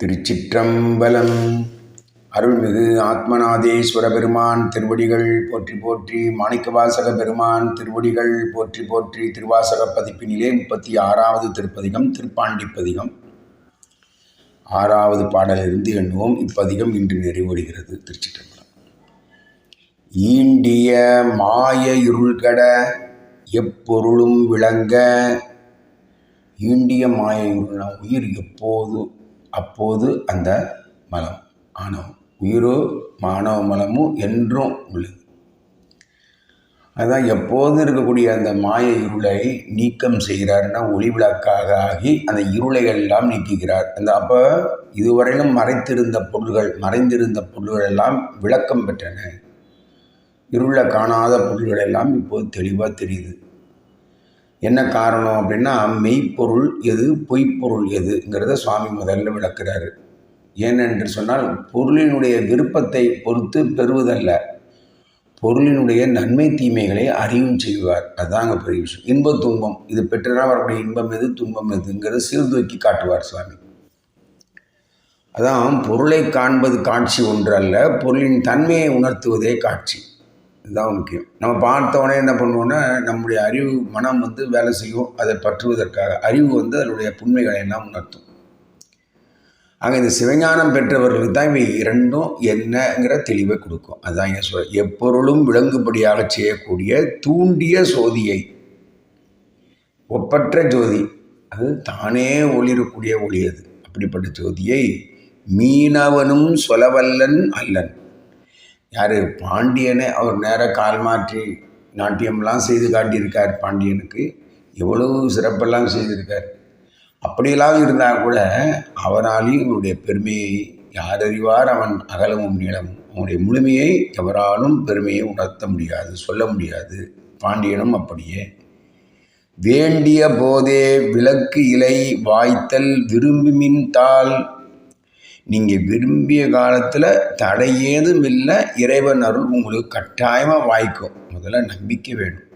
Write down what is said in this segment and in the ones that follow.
திருச்சிற்றம்பலம். அருள்மிகு ஆத்மநாதேஸ்வர பெருமான் திருவடிகள் போற்றி போற்றி மாணிக்கவாசக பெருமான் திருவடிகள் போற்றி போற்றி திருவாசக பதிப்பினிலே முப்பத்தி ஆறாவது திருப்பதிகம் திருப்பாண்டிப்பதிகம். ஆறாவது பாடலிருந்து எண்ணுவோம் இப்பதிகம் இன்று நிறைவடைகிறது திருச்சிற்றம்பலம். ஈண்டிய மாய இருள்கட எப்பொருளும் விளங்க ஈண்டிய மாய இருள்னா உயிர் எப்போது அப்போது அந்த மலம். ஆணவம். உயிரோ மாணவ மலமும் என்றும் உள்ளது. அதுதான் எப்போதும் இருக்கக்கூடிய அந்த மாய இருளை நீக்கம் செய்கிறார்னா ஒளிவிளக்காக ஆகி அந்த இருளை எல்லாம் நீக்குகிறார். அந்த அப்போ இதுவரையிலும் மறைத்திருந்த பொருள்கள் மறைந்திருந்த பொருள்கள் எல்லாம் விளக்கம் பெற்றன. இருளை காணாத பொருள்கள் எல்லாம் இப்போது தெளிவாக தெரியுது. என்ன காரணம் அப்படின்னா மெய்ப்பொருள் எது பொய்ப்பொருள் எதுங்கிறத சுவாமி முதல்ல விளக்குறாரு. ஏனென்று சொன்னால் பொருளினுடைய விருப்பத்தை பொறுத்து பெறுவதல்ல. பொருளினுடைய நன்மை தீமைகளை அறிவும் செய்வார். அதுதாங்க பெரிய விஷயம். இன்ப துன்பம். இது பெற்றனால் வரக்கூடிய இன்பம் எது துன்பம் எதுங்கிறது சீர்தூக்கி காட்டுவார் சுவாமி. அதான் பொருளை காண்பது காட்சி ஒன்று அல்ல பொருளின் தன்மையை உணர்த்துவதே காட்சி. இதுதான் முக்கியம். நம்ம பார்த்த உடனே என்ன பண்ணுவோன்னா நம்முடைய அறிவு மனம் வந்து வேலை செய்யும். அதை பற்றுவதற்காக அறிவு வந்து அதனுடைய புண்மைகளை எல்லாம் உணர்த்தும். ஆக இந்த சிவஞானம் பெற்றவர்களுக்கு தான் இவை இரண்டும் என்னங்கிற தெளிவை கொடுக்கும். அதுதான் இங்கே சொல்ல எப்பொருளும் விளங்குபடியாக செய்யக்கூடிய தூண்டிய சோதியை ஒப்பற்ற ஜோதி அது தானே ஒளிரக்கூடிய ஒளி அது. அப்படிப்பட்ட ஜோதியை மீனவனும் சொலவல்லன் அல்லன். யார்? பாண்டியனை அவர் நேராக கால் மாற்றி நாட்டியம்லாம் செய்து காட்டியிருக்கார் பாண்டியனுக்கு. எவ்வளவு சிறப்பெல்லாம் செய்திருக்கார். அப்படியெல்லாம் இருந்தால் கூட அவராலையும் இவனுடைய பெருமையை யார் அறிவார்? அவன் அகலமும் நீளமும். அவனுடைய முழுமையை எவராலும் பெருமையை உணர்த்த முடியாது சொல்ல முடியாது. பாண்டியனும் அப்படியே. வேண்டிய போதே விளக்கு இலை வாய்த்தல் விரும்புமின் தாள் நீங்கள் விரும்பிய காலத்தில் தடை ஏதும் இல்லை இறைவன் அருள் உங்களுக்கு கட்டாயமாக வாய்க்கும். முதல்ல நம்பிக்கை வேணும்.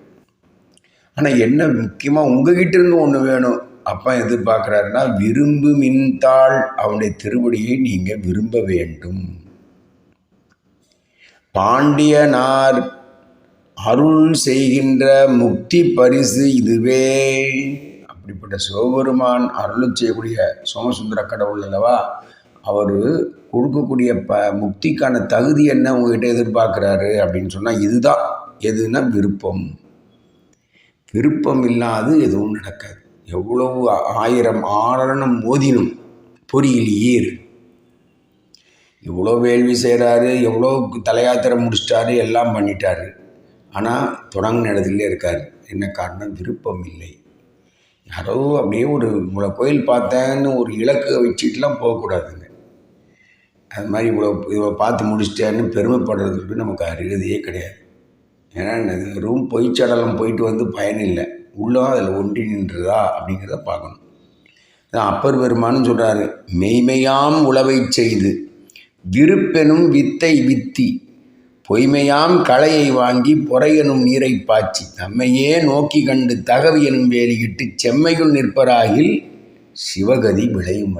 ஆனால் என்ன முக்கியமாக உங்ககிட்ட இருந்து ஒன்று வேணும்? அப்பா எதிர்பார்க்குறாருன்னா விரும்பு மின்தாள் அவனுடைய திருவடியை நீங்கள் விரும்ப வேண்டும். பாண்டியனார் அருள் செய்கின்ற முக்தி பரிசு இதுவே. அப்படிப்பட்ட சிவபெருமான் அருள் செய்யக்கூடிய சோமசுந்தர கடவுள் அல்லவா? அவர் கொடுக்கக்கூடிய ப முக்திக்கான தகுதி என்ன உங்ககிட்ட எதிர்பார்க்குறாரு அப்படின்னு சொன்னால் இதுதான். எதுனா விருப்பம். விருப்பம் இல்லாது எதுவும் நடக்காது. எவ்வளவு ஆயிரம் ஆரணம் மோதினும் பொறியில் ஈர் எவ்வளோ வேள்வி செய்கிறாரு எவ்வளோ தலையாத்திரை முடிச்சிட்டாரு எல்லாம் பண்ணிட்டாரு. ஆனால் தொடங்கின இடத்துல இருக்கார். என்ன காரணம்? விருப்பம் இல்லை. யாரோ அப்படியே ஒரு உங்களை கோயில் பார்த்தேன்னு ஒரு இலக்கை வச்சுட்டுலாம் போகக்கூடாதுங்க. அது மாதிரி இவ்வளோ இவ்வளோ பார்த்து முடிச்சிட்டேன்னு பெருமைப்படுறதுக்கு நமக்கு அருகதையே கிடையாது. ஏன்னா வெறும் பொய்ச்சடலம் போயிட்டு வந்து பயனில்லை உள்ளே அதில் ஒன்றி நின்றதா அப்படிங்கிறத பார்க்கணும். அப்பர் பெருமானும் சொல்கிறாரு மெய்மையாம் உழவை செய்து விருப்பெனும் வித்தை வித்தி பொய்மையாம் களையை வாங்கி பொறையெனும் நீரை பாய்ச்சி தம்மையே நோக்கி கண்டு தகவு எனும் வேலியிட்டு செம்மையுள் நிற்பராகில் சிவகதி விளையும்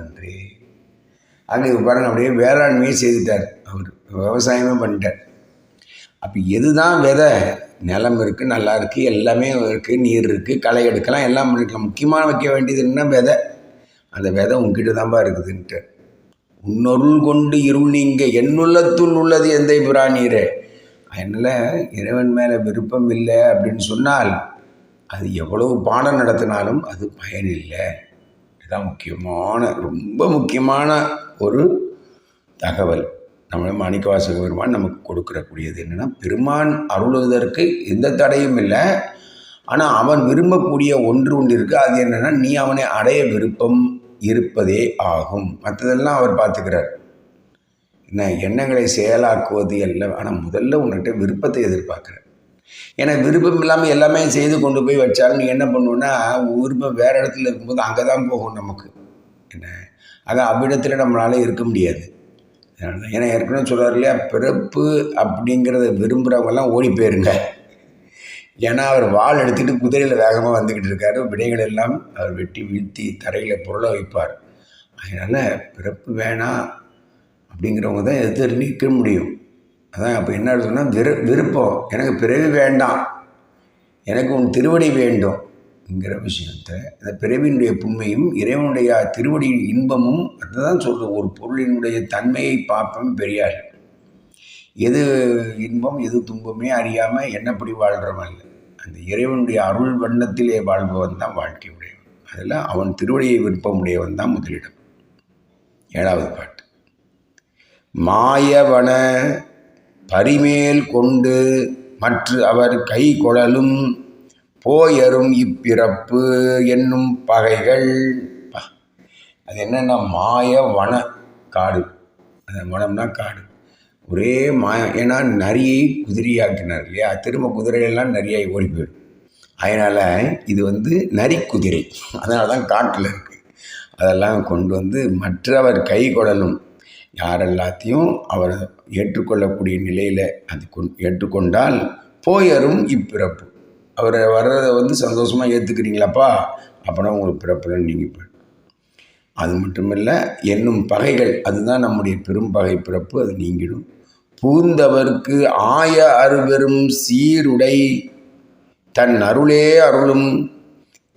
அன்றே அங்கே பாருங்க அப்படியே வேளாண்மையை செய்துட்டார். அவர் விவசாயமே பண்ணிட்டார். அப்போ எதுதான் விதை? நிலம் இருக்குது நல்லா இருக்குது எல்லாமே இருக்குது நீர் இருக்குது களை எடுக்கலாம் எல்லாம் பண்ணிக்கலாம். முக்கியமாக வைக்க வேண்டியது என்ன விதை? அந்த விதை உங்ககிட்ட தான்ப்பா இருக்குதுன்ட்டு. உன்னொருள் கொண்டு இருள் நீங்க என்னுள்ளத்துள் உள்ளது எந்த பிராணீரே அதனால் இறைவன் மேலே விருப்பம் இல்லை அப்படின்னு சொன்னால் அது எவ்வளவு பாடம் நடத்தினாலும் அது பயனில்லை. இதுதான் முக்கியமான ரொம்ப முக்கியமான ஒரு தகவல். நம்ம மாணிக்கவாசக பெருமான் நமக்கு கொடுக்கறக்கூடியது என்னென்னா பெருமான் அருளுவதற்கு எந்த தடையும் இல்லை. ஆனால் அவன் விரும்பக்கூடிய ஒன்று ஒன்று இருக்குது அது என்னென்னா நீ அவனை அடைய விருப்பம் இருப்பதே ஆகும். மற்றதெல்லாம் அவர் பார்த்துக்கிறார். என்ன எண்ணங்களை செயலாக்குவது எல்லாம் ஆனால் முதல்ல உன்கிட்ட விருப்பத்தை எதிர்பார்க்குற ஏன்னா விருப்பம் இல்லாமல் எல்லாமே செய்து கொண்டு போய் வச்சாலும் நீ என்ன பண்ணுவோன்னா விருப்பம் வேறு இடத்துல இருக்கும்போது அங்கே தான் போகும் நமக்கு. என்ன? ஆக அவ்விடத்தில் நம்மளால் இருக்க முடியாது. ஏன்னா ஏற்கனவே சொல்கிறார் இல்லையா பிறப்பு அப்படிங்கிறத விரும்புகிறவங்கெல்லாம் ஓடி போயிருங்க. ஏன்னா அவர் வாள் எடுத்துகிட்டு குதிரையில் வேகமாக வந்துக்கிட்டு இருக்காரு. விடைகள் எல்லாம் அவர் வெட்டி வீழ்த்தி தரையில் பொருளை வைப்பார். அதனால் பிறப்பு வேணாம் அப்படிங்கிறவங்க தான் எதிர்த்து நிற்க முடியும். அதான் அப்போ என்ன சொன்னால் விரு விருப்பம். எனக்கு பிறவி வேண்டாம். எனக்கு உன் திருவடி வேண்டும். என்கிற விஷயத்தை அந்த பிறவியினுடைய புண்மையும் இறைவனுடைய திருவடியின் இன்பமும் அதுதான் சொல்கிற ஒரு பொருளினுடைய தன்மையை பார்ப்போம் பெரியார். எது இன்பம் எது துன்பமே அறியாமல் என்னப்படி வாழ்கிறவன் இல்லை. அந்த இறைவனுடைய அருள் வண்ணத்திலே வாழ்பவன் தான் வாழ்க்கை உடையவன். அதில் அவன் திருவடியை விருப்பமுடையவன் தான் முதலிடம். ஏழாவது பாட்டு. மாயவன பரிமேல் கொண்டு மற்ற அவர் கை கொழலும் போயரும் இப்பிறப்பு என்னும் பகைகள். பா. அது என்னென்னா மாய வன காடு. அந்த வனம்னா காடு. ஒரே மாய ஏன்னா நரியை குதிரையாக்கினார் இல்லையா? திரும்ப குதிரையெல்லாம் நரியாகி ஓடி போயிடும். அதனால் இது வந்து நரி குதிரை. அதனால தான் காட்டில் இருக்குது அதெல்லாம் கொண்டு வந்து மற்றவர் கை கொடலும். யாரெல்லாத்தையும் அவர் ஏற்றுக்கொள்ளக்கூடிய நிலையில் அது கொண் ஏற்றுக்கொண்டால் போயரும் இப்பிறப்பு. அவர் வர்றதை வந்து சந்தோஷமாக ஏற்றுக்கிறீங்களாப்பா அப்போனா உங்களுக்கு பிறப்புடன் நீங்கள் போயிடும் அது இல்லை என்னும் பகைகள் அதுதான் நம்முடைய பெரும் பகை பிறப்பு அது நீங்கிடும். பூந்தவர்க்கு ஆய அருபெரும் சீருடை தன் அருளே அருளும்.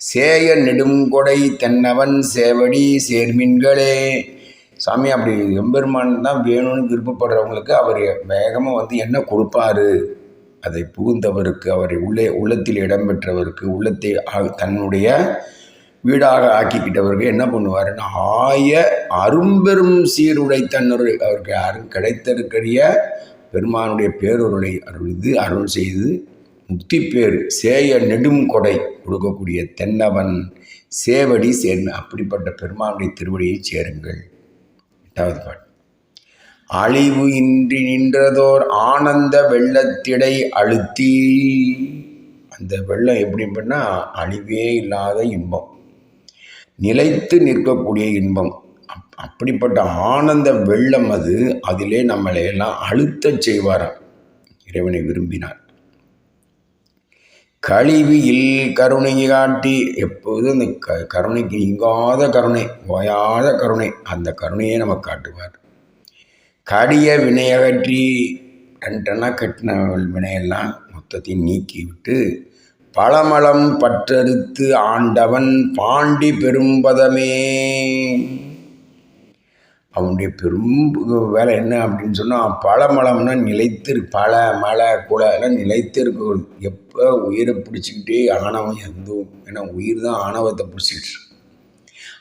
சேய நெடுங்கொடை தென்னவன் சேவடி சேர்மின்களே. சாமி அப்படி எம்பெருமான் தான் வேணும்னு விருப்பப்படுறவங்களுக்கு அவர் வேகமாக வந்து என்ன கொடுப்பாரு? அதை புகுந்தவருக்கு அவரை உள்ளே உள்ளத்தில் இடம்பெற்றவருக்கு உள்ளத்தை தன்னுடைய வீடாக ஆக்கிக்கிட்டவருக்கு என்ன பண்ணுவாருன்னா ஆய அரும்பெரும் சீருடை தன்னுடைய அவருக்கு அரு கிடைத்திருக்கிற பெருமானுடைய பேரொருளை அருள்து அருள் செய்து முக்தி பேர் சேய நெடும் கொடை கொடுக்கக்கூடிய தென்னவன் சேவடி சேர்ந்து அப்படிப்பட்ட பெருமானுடைய திருவடியை சேருங்கள். எட்டாவது பாட்டு. அழிவு இன்றி நின்றதோர் ஆனந்த வெள்ளத்திடை அழுத்தி. அந்த வெள்ளம் எப்படி பண்ணால் அழிவே இல்லாத இன்பம். நிலைத்து நிற்கக்கூடிய இன்பம். அப் அப்படிப்பட்ட ஆனந்த வெள்ளம் அது. அதிலே நம்மளை எல்லாம் அழுத்தச் செய்வாராம். இறைவனை விரும்பினார் கழிவியில் கருணையை காட்டி எப்போதும் அந்த க கருணைக்கு நீங்காத கருணை ஓயாத கருணை அந்த கருணையை நமக்கு காட்டுவார். கடிய வினையகற்றி டன் கட்டின வினையெல்லாம் மொத்தத்தையும் நீக்கி விட்டு பழமளம் பற்றறுத்து ஆண்டவன் பாண்டி பெரும்பதமே. அவனுடைய பெரும் வேலை என்ன அப்படின்னு சொன்னால் பழமளம்னா நிலைத்திரு பல பழ மலை குலை எல்லாம் எப்போ உயிரை பிடிச்சிக்கிட்டே ஆணவம் எதுவும் ஏன்னா உயிர் தான் ஆணவத்தை பிடிச்சிக்கிட்டு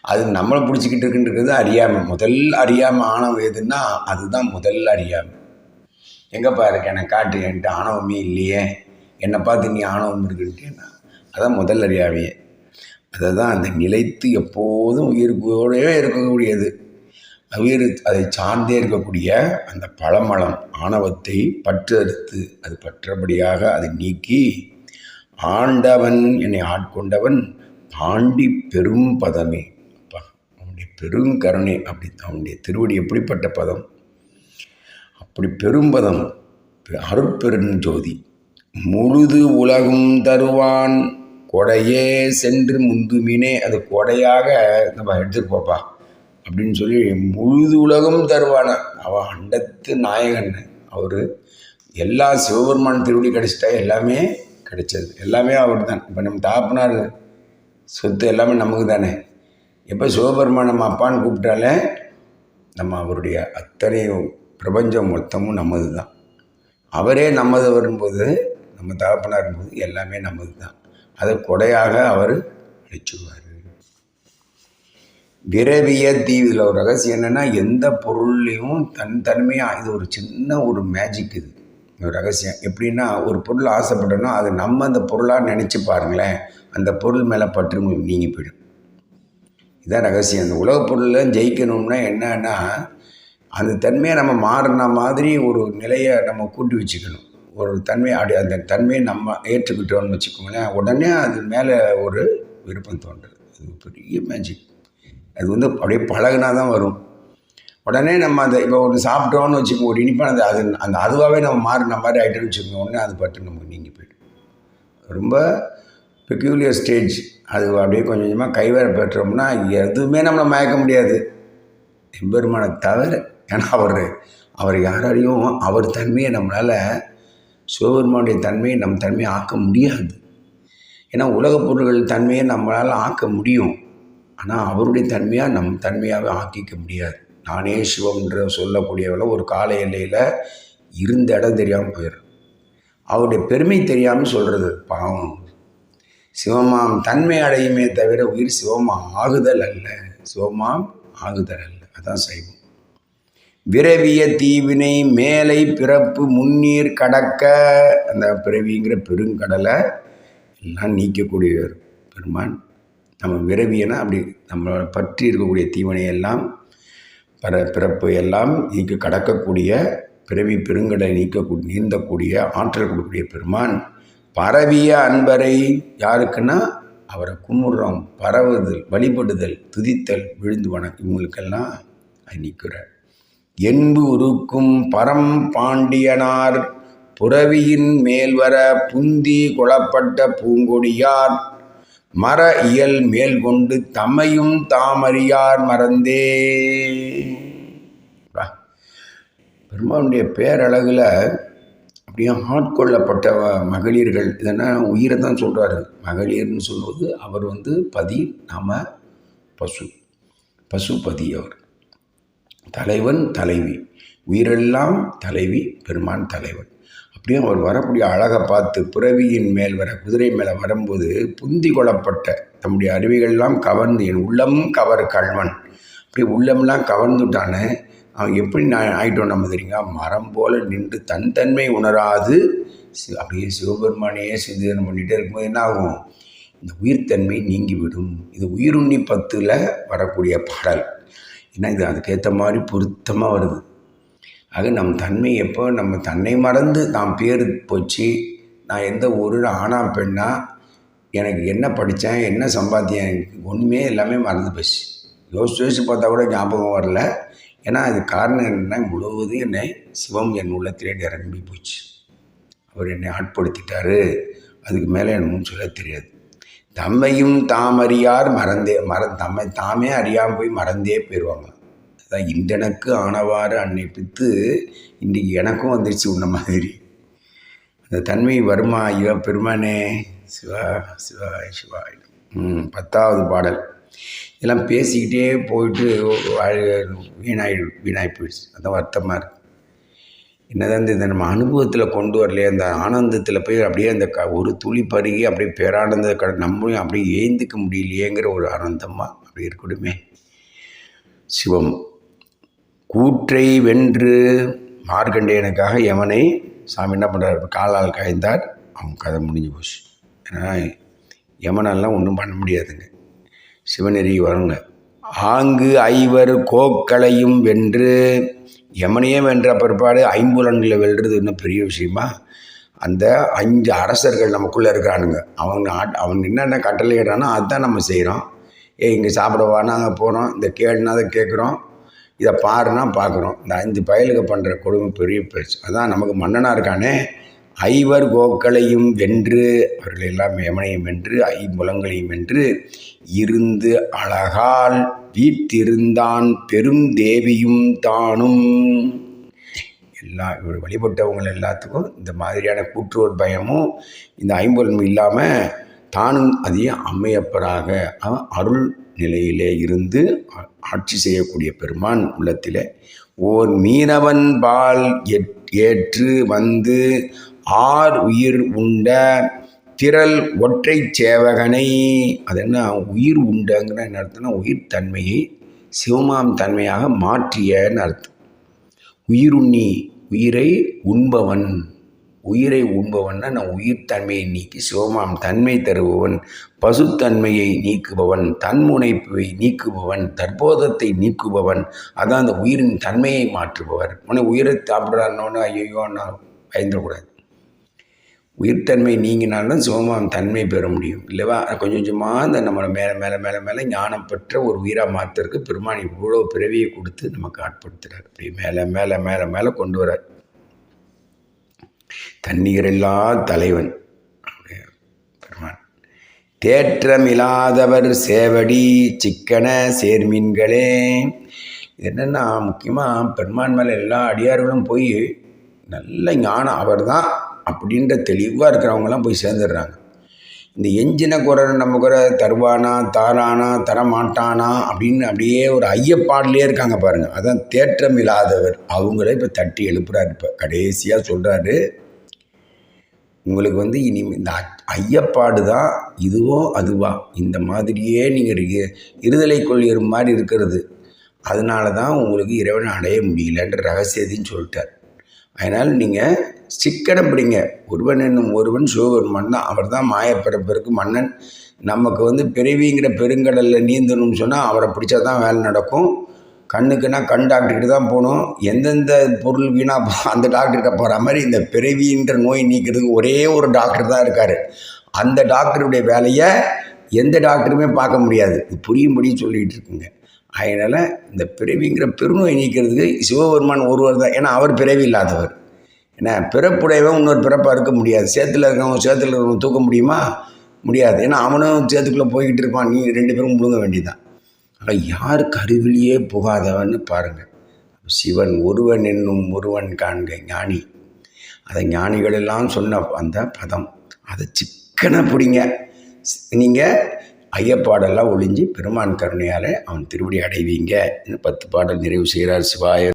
அது நம்மளை பிடிச்சிக்கிட்டு இருக்குன்றது அறியாமல் முதல் அறியாமல் ஆணவம் எதுன்னா அதுதான் முதல் அறியாமை. எங்கேப்பா இருக்க? எனக்கு காட்டு என்கிட்ட ஆணவமே இல்லையே. என்னை பார்த்து நீ ஆணவம் இருக்குன்ட்டேன்னா அதான் முதல் அறியாமையே அதை தான் அந்த நிலைத்து எப்போதும் உயிருக்கோடவே இருக்கக்கூடியது. உயிர் அதை சார்ந்தே இருக்கக்கூடிய அந்த பழமளம் ஆணவத்தை பற்று அறுத்து அது பற்றபடியாக அதை நீக்கி ஆண்டவன் என்னை ஆட்கொண்டவன் பாண்டி பெரும் பதமே பெருங்கருணை அப்படி அவனுடைய திருவடி எப்படிப்பட்ட பதம்? அப்படி பெரும்பதம் அருட்பெருஞ்சோதி முழுது உலகும் தருவான் கொடையே சென்று முந்துமினே அது கொடையாக நம்ம எடுத்துட்டு போப்பா அப்படின்னு சொல்லி முழுது உலகம் தருவான அவன் அண்டத்து நாயகன் அவர் எல்லா சிவபெருமான் திருவடி கிடைச்சிட்டா எல்லாமே கிடைச்சது எல்லாமே அவர் தான் இப்போ நம்ம தாப்புனார் சொத்து எல்லாமே நமக்கு தானே எப்போ சிவபெருமான் நம்ம அப்பான்னு கூப்பிட்டாலே நம்ம அவருடைய அத்தனை பிரபஞ்சம் மொத்தமும் நமது தான் அவரே நமது வரும்போது நம்ம தகப்பனாக இருக்கும்போது எல்லாமே நமது தான் அதை கொடையாக அவர் அழிச்சுவார் விரவிய தீவில் ஒரு ரகசியம் என்னென்னா எந்த பொருள்லையும் தன் தன்மையாக இது ஒரு சின்ன ஒரு மேஜிக் இது. ஒரு ரகசியம். எப்படின்னா ஒரு பொருள் ஆசைப்பட்டோன்னா அது நம்ம அந்த பொருளாக நினச்சி பாருங்களேன் அந்த பொருள் மேலே பற்று நீங்கி போயிடும். இதான் ரகசியம். அந்த உலகப் பொருளில் ஜெயிக்கணும்னா என்னன்னா அந்த தன்மையை நம்ம மாறின மாதிரி ஒரு நிலையை நம்ம கூட்டி வச்சுக்கணும். ஒரு தன்மையை அப்படி அந்த தன்மையை நம்ம ஏற்றுக்கிட்டோம்னு வச்சுக்கோங்களேன் உடனே அது மேலே ஒரு விருப்பம் தோன்றுது அது பெரிய மேஜிக் அது வந்து அப்படியே பழகுனா தான் வரும். உடனே நம்ம அந்த இப்போ ஒன்று சாப்பிட்டோம்னு வச்சுக்கோங்க ஒரு இனிப்பானது அது அந்த அதுவாகவே நம்ம மாறின மாதிரி ஆகிட்டோன்னு வச்சுக்கோங்க உடனே அது பட்டு நமக்கு நீங்கி போய்டும். ரொம்ப பெக்யூலியர் ஸ்டேஜ் அது அப்படியே கொஞ்சம் கொஞ்சமாக கைவேற பெற்றோம்னா எதுவுமே நம்மளை மயக்க முடியாது. எம்பெருமானை தவிர ஏன்னா அவர் அவர் யாராலையும் அவர் தன்மையை நம்மளால் சிவபெருமானுடைய தன்மையை நம் தன்மையை ஆக்க முடியாது. ஏன்னா உலகப் பொருள்கள் தன்மையை நம்மளால் ஆக்க முடியும். ஆனால் அவருடைய தன்மையாக நம் தன்மையாகவே ஆக்கிக்க முடியாது. நானே சிவம்ன்ற சொல்லக்கூடியவளை ஒரு கால எல்லையில் இருந்த இடம் தெரியாமல் போயிடும் அவருடைய பெருமை தெரியாமல் சொல்கிறது பாவம். சிவமாம் தன்மை அடையுமே தவிர உயிர் சிவமாம் ஆகுதல் அல்ல. சிவமாம் ஆகுதல் அல்ல. அதான் சைவம். விரவிய தீவினை மேலை பிறப்பு முன்னீர் கடக்க அந்த பிறவிங்கிற பெருங்கடலை எல்லாம் நீக்கக்கூடியவர் பெருமான். நம்ம விரவியனா அப்படி நம்மளை பற்றி இருக்கக்கூடிய தீவினை எல்லாம் பர பிறப்பு எல்லாம் நீக்க கடக்கக்கூடிய பிறவி பெருங்கடலை நீக்கக்கூடிய நீந்தக்கூடிய ஆற்றல் கொடுக்கக்கூடிய பெருமான். பரவிய அன்பரை யாருக்குன்னா அவரை கும்பிட்றோம் பரவுதல் வழிபடுதல் துதித்தல் விழுந்து வணக்கம் இவங்களுக்கெல்லாம் அன்னிக்கிறார் என்பு உருக்கும் பரம் பாண்டியனார் புறவியின் மேல்வர புந்தி குளப்பட்ட பூங்கொடியார் மர இயல் மேல் கொண்டு தமையும் தாமறியார் மறந்தே. வா. பெருமானுடைய பேரழகில் அப்படியே ஆட்கொள்ளப்பட்ட மகளிர்கள் இதெல்லாம் உயிரை தான் சொல்கிறாரு மகளிர்னு சொல்வது அவர் வந்து பதி நாம பசு. பசுபதி அவர். தலைவன் தலைவி. உயிரெல்லாம் தலைவி பெருமான் தலைவன். அப்படியே அவர் வரக்கூடிய அழகை பார்த்து பிறவியின் மேல் வர குதிரை மேலே வரும்போது புந்தி கொள்ளப்பட்ட தம்முடைய அருவிகள்லாம் கவர்ந்து என் உள்ளம் கவர் கல்வன் அப்படி உள்ளம்லாம் கவர்ந்துட்டானே எப்படி நான் ஆகிட்டோம் நம்ம தெரியுங்க மரம் போல் நின்று தன் தன்மை உணராது. அப்படியே சிவபெருமானையே சிந்தனை பண்ணிகிட்டே இருக்கும்போது என்ன ஆகும் இந்த உயிர்த்தன்மை நீங்கிவிடும். இது உயிருண்ணி பத்தில் வரக்கூடிய பாடல். ஏன்னா இது அதுக்கேற்ற மாதிரி பொருத்தமாக வருது. ஆக நம் தன்மை எப்போ நம்ம தன்னை மறந்து நான் பேர் போச்சு நான் எந்த ஒரு ஆணா பெண்ணா எனக்கு என்ன படித்தேன் என்ன சம்பாத்தியம் எனக்கு ஒன்றுமே எல்லாமே மறந்து போச்சு. யோசிச்சு யோசிச்சு பார்த்தா கூட ஞாபகம் வரல. ஏன்னா அது காரணம் என்னென்னா முழுவதும் என்னை சிவம் என் உள்ளத்திலே நிரம்பி போச்சு. அவர் என்னை ஆட்படுத்திட்டாரு. அதுக்கு மேலே எனக்கு சொல்ல தெரியாது. தம்மையும் தாம் அறியார் மறந்தே மற தம்மை தாமே அறியாமல் போய் மறந்தே போயிடுவாங்க அதான் இன்றெனக்கு ஆனவாறு அன்னை பித்து இன்றைக்கு எனக்கும் வந்துருச்சு உன்ன மாதிரி. அந்த தன்மை வருமா? ஐயா பெருமானே சிவா சிவா சிவாய். ம் பத்தாவது பாடல். எல்லாம் பேசிக்கிட்டே போயிட்டு வீணாகி வீணாயி போயிடுச்சு அதான் வருத்தமாக இருக்குது என்னதான் இந்த நம்ம அனுபவத்தில் கொண்டு வரலையே அந்த ஆனந்தத்தில் போய் அப்படியே அந்த க ஒரு துளி பருகி அப்படியே பேரானந்த க நம்மளையும் அப்படியே ஏந்திக்க முடியலையேங்கிற ஒரு ஆனந்தமாக அப்படி இருக்கணுமே சிவம் கூற்றை வென்று மார்க்கண்டேயனுக்காக எவனை சாமி என்ன பண்ணுறாரு காலால் காய்ந்தார். அவங்க கதை முடிஞ்சு போச்சு. ஏன்னா யமனெல்லாம் ஒன்றும் பண்ண முடியாதுங்க. சிவநெறி வருங்க. ஆங்கு ஐவர் கோக்களையும் வென்று யமனையும் வென்ற பிற்பாடு ஐம்புலன்களை வெல்றது இன்னும் பெரிய விஷயமா? அந்த அஞ்சு அரசர்கள் நமக்குள்ளே இருக்கிறானுங்க. அவங்க ஆட் அவங்க என்னென்ன கட்டளை அதுதான் நம்ம செய்கிறோம் ஏ இங்கே சாப்பிடவா நாங்கள் போகிறோம் இந்த கேளுனா அதை கேட்குறோம். இதை பாருனா பார்க்குறோம். இந்த அஞ்சு பயலுக்கு பண்ணுற கொடுமை பெரிய பேச்சு. அதான் நமக்கு மன்னனாக இருக்கானே. ஐவர் கோக்களையும் வென்று அவர்களெல்லாம் யமனையும் வென்று ஐம்புலங்களையும் வென்று இருந்து அழகால் வீட்டிருந்தான் பெரும் தேவியும் தானும். எல்லா இவர் வழிபட்டவங்க எல்லாத்துக்கும் இந்த மாதிரியான கூற்றுவோர் பயமும் இந்த ஐம்புலமும் இல்லாமல் தானும் அதையும் அம்மையப்பராக அருள் நிலையிலே இருந்து ஆட்சி செய்யக்கூடிய பெருமான் உள்ளத்தில் ஓர் மீனவன் பால் எட்- ஏற்று வந்து ஆர் உயிர் உண்ட திரள் ஒற்றை சேவகனை. அது என்ன? உயிர் உண்டங்கிற என்ன அர்த்தம்னா உயிர் தன்மையை சிவமாம் தன்மையாக மாற்றியன்னு அர்த்தம். உயிருண்ணி உயிரை உண்பவன். உயிரை உண்பவன்னா நான் உயிர் தன்மையை நீக்கி சிவமாம் தன்மை தருபவன் பசுத்தன்மையை நீக்குபவன் தன்முனைப்பை நீக்குபவன் தற்போதத்தை நீக்குபவன். அதான் அந்த உயிரின் தன்மையை மாற்றுபவர். உடனே உயிரை சாப்பிட்றான்னொன்னு ஐயோ நான் பயந்துடக்கூடாது. உயிர்த்தன்மை நீங்கினாலும் சிவமாம் தன்மை பெற முடியும் இல்லைவா? கொஞ்சம் கொஞ்சமாக அந்த நம்மளை மேலே மேலே மேலே மேலே ஞானம் பெற்ற ஒரு உயிராக மாற்றுறதுக்கு பெருமான் இவ்வளோ பிறவியை கொடுத்து நமக்கு ஆட்படுத்துறார். அப்படி மேலே மேலே மேலே மேலே கொண்டு வரார். தண்ணீரில்லா தலைவன். பெருமான் பெருமான். தேற்றமில்லாதவர் சேவடி சிக்கன சேர்மீன்களே. என்னென்னா முக்கியமாக பெருமான் மேலே எல்லா அடியார்களும் போய் நல்ல ஞானம் அவர் தான் அப்படின்ற தெளிவாக இருக்கிறவங்கலாம் போய் சேர்ந்துடுறாங்க. இந்த எஞ்சின குறை நம்ம குறை தருவானா தாரானா தரமாட்டானா அப்படின்னு அப்படியே ஒரு ஐயப்பாடலே இருக்காங்க பாருங்கள் அதான் தேற்றம் இல்லாதவர். அவங்கள இப்போ தட்டி எழுப்புறாரு இப்போ. கடைசியாக சொல்கிறாரு உங்களுக்கு வந்து இனி இந்த ஐயப்பாடு தான் இதுவோ அதுவா? இந்த மாதிரியே நீங்கள் இருதலை கொள்கிற மாதிரி இருக்கிறது. அதனால தான் உங்களுக்கு இறைவனை அடைய முடியலன்ற ரகசியத்தையும் சொல்லிட்டார். அதனால் நீங்கள் சிக்கனம் பிடிங்க ஒருவன் என்னும் ஒருவன் சிவபெருமான் தான். அவர் தான் மாயப்பிறப்பிற்கு மன்னன். நமக்கு வந்து பிறவிங்கிற பெருங்கடலில் நீந்தணும்னு சொன்னால் அவரை பிடிச்சா தான் வேலை நடக்கும். கண்ணுக்குன்னா கண் டாக்டர்கிட்ட தான் போகணும். எந்தெந்த பொருள் வீணாக அந்த டாக்டர்கிட்ட போகிற மாதிரி இந்த பிறவின்ற நோய் நீக்கிறதுக்கு ஒரே ஒரு டாக்டர் தான் இருக்கார். அந்த டாக்டருடைய வேலையை எந்த டாக்டருமே பார்க்க முடியாது. இது புரியும்படி சொல்லிகிட்டு இருக்குங்க. அதனால் இந்த பிறவிங்கிற பெருநோய் நீக்கிறதுக்கு சிவபெருமான் ஒருவர் தான். ஏன்னா அவர் பிறவி இல்லாதவர். ஏன்னா பிறப்புடையவன் இன்னொரு பிறப்பாக இருக்க முடியாது. சேத்துல இருக்கவன் சேத்துல இருக்கவன் தூக்க முடியுமா? முடியாது. ஏன்னா அவனும் சேத்துக்குள்ளே போய்கிட்டு இருப்பான். நீ ரெண்டு பேரும் முழுங்க வேண்டியதான் ஆனால் யார் கருவிலேயே புகாதவன்னு பாருங்கள் சிவன் ஒருவன் என்னும் ஒருவன் காண்க ஞானி. அதை ஞானிகள் எல்லாம் சொன்ன அந்த பதம். அதை சிக்கன பிடிங்க. நீங்கள் ஐயப்பாடெல்லாம் ஒளிஞ்சு பெருமான் கருணையால் அவன் திருவடி அடைவீங்க. பத்து பாடல் நிறைவு செய்கிறார் சிவாய